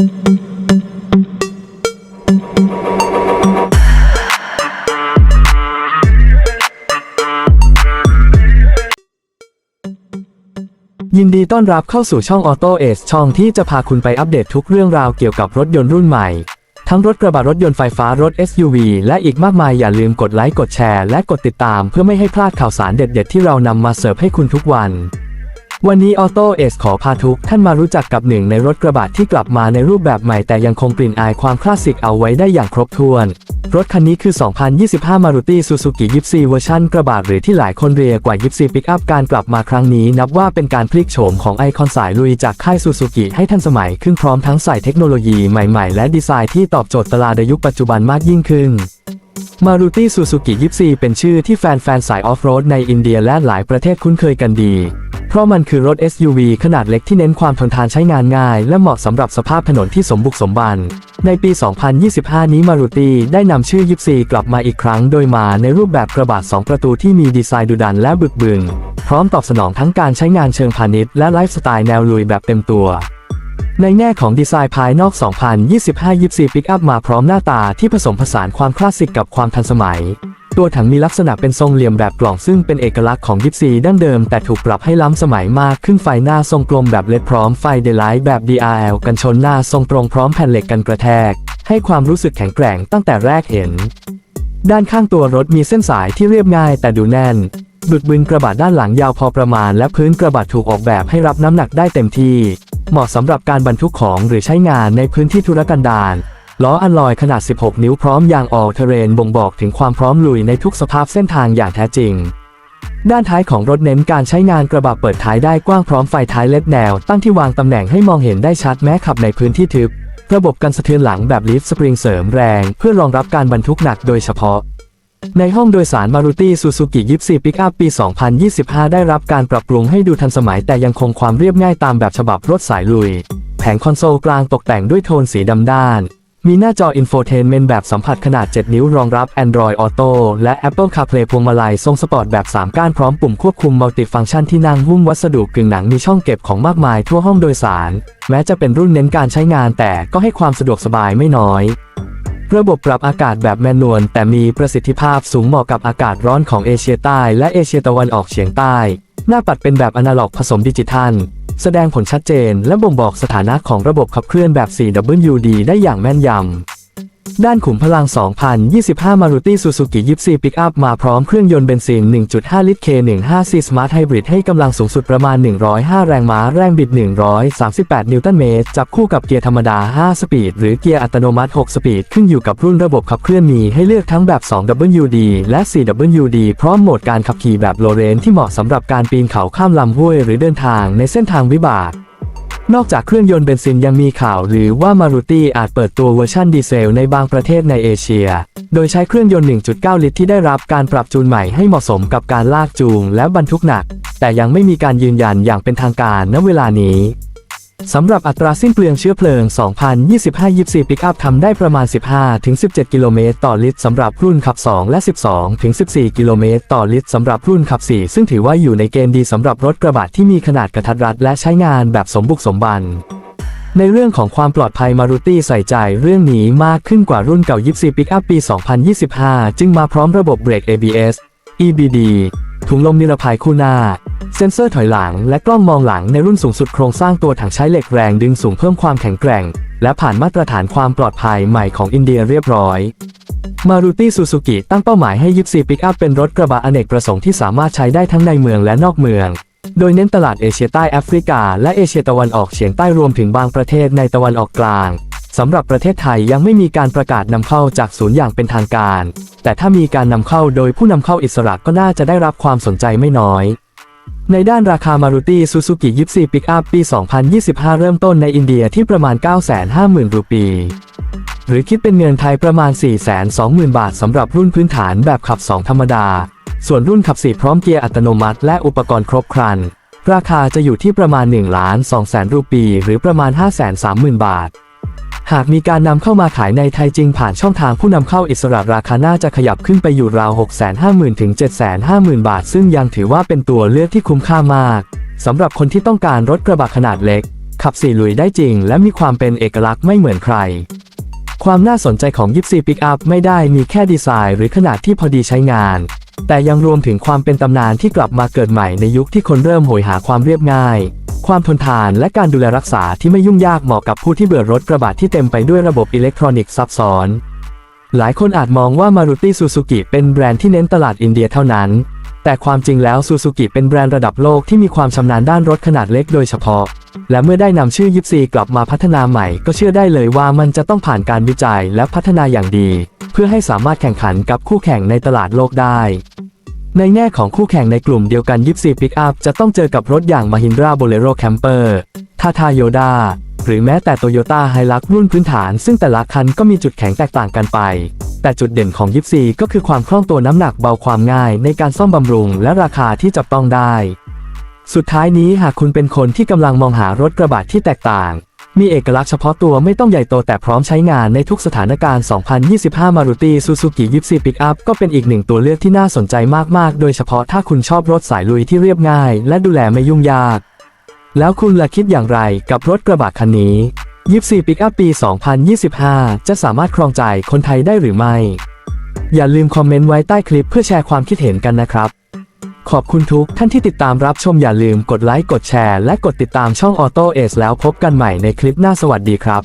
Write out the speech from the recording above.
ยินดีต้อนรับเข้าสู่ช่อง Auto a c e ช่องที่จะพาคุณไปอัปเดตทุกเรื่องราวเกี่ยวกับรถยนต์รุ่นใหม่ ทั้งรถกระบะรถยนต์ไฟฟ้ารถ SUV และอีกมากมายอย่าลืมกดไลค์กดแชร์และกดติดตามเพื่อไม่ให้พลาดข่าวสารเด็ดๆ ที่เรานำมาเสิร์ฟให้คุณทุกวัน วันนี้ Auto a c e ขอพาทุกท่านมารู้จักกับหนึ่งในรถกระบะที่กลับมาในรูปแบบใหม่แต่ยังคงกลิ่นอายความคลาสสิกเอาไว้ได้อย่างครบถ้วน รถคันนี้คือ 2025 Maruti Suzuki Gipsy เวอร์ชันกระบะหรือที่หลายคนเรียกว่า Gipsy Pickup การกลับมาครั้งนี้นับว่าเป็นการพลิกโฉมของไอคอนสายลุยจากค่าย Suzuki ให้ทันสมัยขึ้นพร้อมทั้งใส่เทคโนโลยีใหม่ๆ และดีไซน์ที่ตอบโจทย์ตลาดในยุคปัจจุบันมากยิ่งขึ้น Maruti Suzuki Gipsy เป็นชื่อที่แฟนๆสายออฟโรดในอินเดียและหลายประเทศคุ้นเคยกันดี เพราะมันคือรถ SUV ขนาดเล็กที่เน้นความทนทานใช้งานง่าย และเหมาะสำหรับสภาพถนนที่สมบุกสมบัน ในปี 2025 นี้ Maruti ได้นำชื่อ Gipsy กลับมาอีกครั้งโดยมาในรูปแบบกระบะ2 ประตูที่มีดีไซน์ดุดันและบึกบึนพร้อมตอบสนองทั้งการใช้งานเชิงพาณิชย์และไลฟ์สไตล์แนวลุยแบบเต็มตัวในแง่ของดีไซน์ภายนอก 2025 Gipsy Pickup มาพร้อมหน้าตาที่ผสมผสานความคลาสสิกกับความทันสมัย ตัวถังมีลักษณะเป็นทรงเหลี่ยมแบบกล่องซึ่งเป็นเอกลักษณ์ของ Gipsy ดั้งเดิม แต่ถูกปรับให้ล้ำสมัยมากขึ้นไฟหน้าทรงกลมแบบเลดพร้อมไฟเดลไลท์แบบ DRL กันชนหน้าทรงตรงพร้อมแผ่นเหล็กกันกระแทก ให้ความรู้สึกแข็งแกร่งตั้งแต่แรกเห็น ด้านข้างตัวรถมีเส้นสายที่เรียบง่ายแต่ดูแน่นบึกบึนกระบะด้านหลังยาวพอประมาณ และพื้นกระบะถูกออกแบบให้รับน้ำหนักได้เต็มที่ เหมาะสำหรับการบรรทุกของหรือใช้งานในพื้นที่ธุรกันดาร ล้ออัลลอยขนาด 16 นิ้วพร้อมยางออลเทเรนบ่งบอกถึงความพร้อมลุยในทุกสภาพเส้นทางอย่างแท้จริง ด้านท้ายของรถเน้นการใช้งานกระบะเปิดท้ายได้กว้างพร้อมไฟท้ายเล็ดแนว ตั้งที่วางตำแหน่งให้มองเห็นได้ชัดแม้ขับในพื้นที่ทึบ ระบบกันสะเทือนหลังแบบลิฟต์สปริงเสริมแรง เพื่อรองรับการบรรทุกหนักโดยเฉพาะในห้องโดยสาร Maruti Suzuki Gipsy Pickup ปี 2025 ได้รับการปรับปรุงให้ดูทันสมัยแต่ยังคงความเรียบง่ายตามแบบฉบับรถสายลุย แผงคอนโซลกลางตกแต่งด้วยโทนสีดำด้าน มีหน้าจอ Infotainment แบบสัมผัสขนาด 7 นิ้วรองรับ Android Auto และ Apple CarPlay พวงมาลัยทรงสปอร์ตแบบ 3 ก้านพร้อมปุ่มควบคุมมัลติฟังก์ชันที่นั่งหุ้มวัสดุกึ่งหนังมีช่องเก็บของมากมายทั่วห้องโดยสาร แม้จะเป็นรุ่นเน้นการใช้งานแต่ก็ให้ความสะดวกสบายไม่น้อย ระบบปรับอากาศแบบแมนนวลแต่มีประสิทธิภาพสูงเหมาะกับอากาศร้อนของเอเชียใต้และเอเชียตะวันออกเฉียงใต้ หน้าปัดเป็นแบบอนาล็อกผสมดิจิทัล แสดงผลชัดเจนและบ่งบอกสถานะของระบบขับเคลื่อนแบบ 4WD ได้อย่างแม่นยำ ด้านขุมพลัง 2025 Maruti Suzuki Gipsy Pickup มาพร้อมเครื่องยนต์เบนซิน 1.5 ลิตร K15C Smart Hybrid ให้กำลังสูงสุดประมาณ 105 แรงม้า แรงบิด 138 นิวตันเมตร จับคู่กับเกียร์ธรรมดา 5 สปีด หรือเกียร์อัตโนมัติ 6 สปีด ขึ้นอยู่กับรุ่นระบบขับเคลื่อนมีให้เลือกทั้งแบบ 2WD และ 4WD พร้อมโหมดการขับขี่แบบโลเรนที่เหมาะสำหรับการปีนเขาข้ามลำห้วยหรือเดินทางในเส้นทางวิบาก นอกจากเครื่องยนต์เบนซินยังมีข่าวหรือว่ามารุตี้อาจเปิดตัวเวอร์ชันดีเซลในบางประเทศในเอเชีย โดยใช้เครื่องยนต์ 1.9 ลิตรที่ได้รับการปรับจูนใหม่ให้เหมาะสมกับการลากจูงและบรรทุกหนัก แต่ยังไม่มีการยืนยันอย่างเป็นทางการณเวลานี้ สำหรับอัตราสิ้นเปลืองเชื้อเพลิง 2025 24 Pickup ทำได้ประมาณ 15-17 กิโลเมตรต่อลิตรสำหรับรุ่นขับ 2 และ 12-14 กิโลเมตรต่อลิตรสำหรับรุ่นขับ 4 ซึ่งถือว่าอยู่ในเกณฑ์ดีสำหรับรถกระบะที่มีขนาดกระทัดรัดและใช้งานแบบสมบุกสมบัน ในเรื่องของความปลอดภัยมารุตี้ใส่ใจเรื่องนี้มากขึ้นกว่ารุ่นเก่า 24 Pickup ปี 2025 จึงมาพร้อมระบบเบรก ABS EBD ถุงลมนิรภัยคู่หน้า เซ็นเซอร์ถอยหลัง และกล้องมองหลังในรุ่นสูงสุดโครงสร้างตัวถังใช้เหล็กแรงดึงสูงเพิ่มความแข็งแกร่ง และผ่านมาตรฐานความปลอดภัยใหม่ของอินเดียเรียบร้อยมารุตี้ซูซูกิตั้งเป้าหมายให้ยิปซีปิกอัพเป็นรถกระบะอเนกประสงค์ที่สามารถใช้ได้ทั้งในเมืองและนอกเมือง โดยเน้นตลาดเอเชียใต้แอฟริกา และเอเชียตะวันออกเฉียงใต้รวมถึงบางประเทศในตะวันออกกลาง สำหรับประเทศไทยยังไม่มีการประกาศนำเข้าจากศูนย์อย่างเป็นทางการ แต่ถ้ามีการนำเข้าโดยผู้นำเข้าอิสระก็น่าจะได้รับความสนใจไม่น้อย ในด้านราคามารุตี้ซูซูกิยิปซีปิกอัพปี 2025 เริ่มต้นในอินเดียที่ประมาณ 950,000 รูปี หรือคิดเป็นเงินไทยประมาณ 420,000 บาทสำหรับรุ่นพื้นฐานแบบขับ 2 ธรรมดา ส่วนรุ่นขับ 4 พร้อมเกียร์อัตโนมัติและอุปกรณ์ครบครัน ราคาจะอยู่ที่ประมาณ1ล้าน2แสนรูปี หรือประมาณ 530,000 บาท หากมีการนำเข้ามาขายในไทยจริงผ่านช่องทางผู้นำเข้าอิสระราคาน่าจะขยับขึ้นไปอยู่ราว 650,000 ถึง 750,000 บาท ซึ่งยังถือว่าเป็นตัวเลือกที่คุ้มค่ามากสำหรับคนที่ต้องการรถกระบะขนาดเล็ก ขับสี่ลุยได้จริง และมีความเป็นเอกลักษณ์ไม่เหมือนใคร ความน่าสนใจของยิปซีปิกอัพไม่ได้มีแค่ดีไซน์ หรือขนาดที่พอดีใช้งาน แต่ยังรวมถึงความเป็นตำนานที่กลับมาเกิดใหม่ในยุคที่คนเริ่มโหยหาความเรียบง่าย ความทนทานและการดูแลรักษาที่ไม่ยุ่งยากเหมาะกับผู้ที่เบื่อรถกระบะที่เต็มไปด้วยระบบอิเล็กทรอนิกส์ซับซ้อน หลายคนอาจมองว่ามารุติซูซูกิเป็นแบรนด์ที่เน้นตลาดอินเดียเท่านั้น แต่ความจริงแล้วซูซูกิเป็นแบรนด์ระดับโลกที่มีความชำนาญด้านรถขนาดเล็กโดยเฉพาะ และเมื่อได้นำชื่อยิปซีกลับมาพัฒนาใหม่ ก็เชื่อได้เลยว่ามันจะต้องผ่านการวิจัยและพัฒนาอย่างดี เพื่อให้สามารถแข่งขันกับคู่แข่งในตลาดโลกได้ ในแง่ของคู่แข่งในกลุ่มเดียวกันยิปซีปิกอัพจะต้องเจอกับรถอย่าง Mahindra Bolero Camper Tata Yoda หรือแม้แต่ Toyota Hilux รุ่นพื้นฐาน ซึ่งแต่ละคันก็มีจุดแข็งแตกต่างกันไป แต่จุดเด่นของยิปซีก็คือความคล่องตัวน้ำหนักเบาความง่ายในการซ่อมบำรุงและราคาที่จับต้องได้ สุดท้ายนี้หากคุณเป็นคนที่กำลังมองหารถกระบะที่แตกต่าง มีเอกลักษณ์เฉพาะตัวไม่ต้องใหญ่โตแต่พร้อมใช้งานในทุกสถานการณ์ 2025 Maruti Suzuki Gipsy Pickup ก็เป็นอีกหนึ่งตัวเลือกที่น่าสนใจมากๆ โดยเฉพาะถ้าคุณชอบรถสายลุยที่เรียบง่าย และดูแลไม่ยุ่งยาก แล้วคุณล่ะคิดอย่างไรกับรถกระบะคันนี้ Gipsy Pickup ปี 2025 จะสามารถครองใจคนไทยได้หรือไม่ อย่าลืมคอมเมนต์ไว้ใต้คลิปเพื่อแชร์ความคิดเห็นกันนะครับ ขอบคุณทุกท่านที่ติดตามรับชมอย่าลืมกดไลค์กดแชร์และกดติดตามช่องออโต้เอสแล้วพบกันใหม่ในคลิปหน้าสวัสดีครับ